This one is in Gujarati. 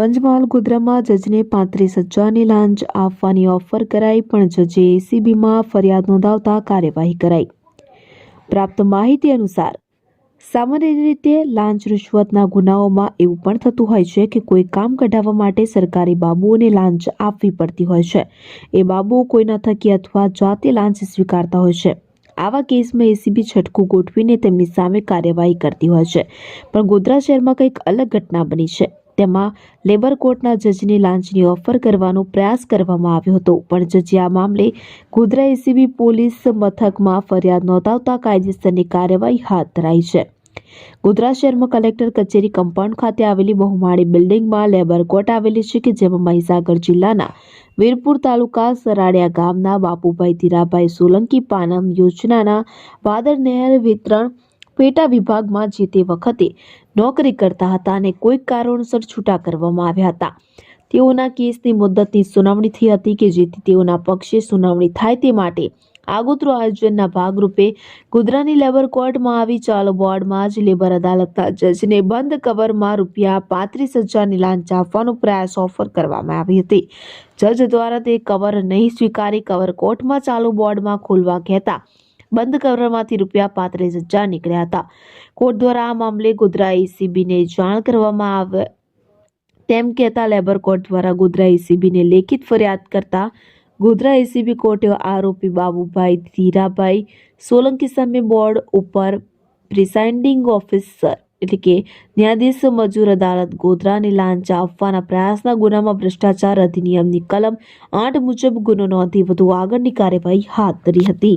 પંચમહાલ ગોધરામાં જજને પાંત્રીસ હજારની લાંચ આપવાની ઓફર કરાઈ, પણ જજે એસીબીમાં ફરિયાદ નોંધાવતા કાર્યવાહી કરાઈ. પ્રાપ્ત માહિતી અનુસાર, સામાન્ય રીતે લાંચ રૂશ્વતના ગુનાઓમાં એવું પણ થતું હોય છે કે કોઈ કામ કઢાવવા માટે સરકારી બાબુઓને લાંચ આપવી પડતી હોય છે. એ બાબુઓ કોઈના થકી અથવા જાતે લાંચ સ્વીકારતા હોય છે. આવા કેસમાં એસીબી છટકું ગોઠવીને તેમની સામે કાર્યવાહી કરતી હોય છે. પણ ગોધરા શહેરમાં કંઈક અલગ ઘટના બની છે. તેમાં લેબર કોર્ટના જજને લાંચની ઓફર કરવાનો પ્રયાસ કરવામાં આવ્યો હતો. પણ જજે આ મામલે ગોધરા એસીબી પોલીસ મથકમાં ફરિયાદ નોંધાવતા કાયદેસરની કાર્યવાહી હાથ ધરાઈ છે. ગોધરા શહેરમાં કલેક્ટર કચેરી કમ્પાઉન્ડ ખાતે આવેલી બહુમાળી બિલ્ડિંગમાં લેબર કોર્ટ આવેલી છે કે જેમાં મહીસાગર જિલ્લાના વીરપુર તાલુકા સરાડિયા ગામના બાપુભાઈ ધીરાભાઈ સોલંકી પાનમ યોજનાના વાદળ, નહેર, વિતરણ પેટા વિભાગમાં જે તે વખતે નોકરી કરતા હતા અને કોઈક કારણોસર છૂટા કરવામાં આવ્યા હતા. તેઓના કેસની મુદ્દતની સુનાવણી થઈ હતી કે જેથી તેઓના પક્ષે સુનાવણી થાય તે માટે આગોતરું આયોજનના ભાગરૂપે ગોધરાની લેબર કોર્ટમાં આવી ચાલુ બોર્ડમાં જ લેબર અદાલતના જજને બંધ કવરમાં રૂપિયા પાંત્રીસ હજારની લાંચ આપવાનો પ્રયાસ ઓફર કરવામાં આવી હતી. જજ દ્વારા તે કવર નહીં સ્વીકારી કવર કોર્ટમાં ચાલુ બોર્ડમાં ખોલવા કહેતા બંધ કવરમાંથી રૂપિયા પાંત્રીસ હજાર નીકળ્યા હતા. કોર્ટ દ્વારા આ મામલે ગોધરા એસીબીને જાણ કરવામાં આવે, તેમ કહેતા લેબર કોર્ટ દ્વારા ગોધરા એસીબીને લેખિત ફરિયાદ કરતા ગોધરા એસીબી કોર્ટે આરોપી બાબુભાઈ ધીરાભાઈ સોલંકી સામે બોર્ડ ઉપર પ્રિસાઇન્ડિંગ ઓફિસર એટલે કે ન્યાયાધીશ મજૂર અદાલત ગોધરાની લાંચ આપવાના પ્રયાસના ગુનામાં ભ્રષ્ટાચાર અધિનિયમની કલમ આઠ મુજબ ગુનો નોંધી વધુ આગળની કાર્યવાહી હાથ ધરી હતી.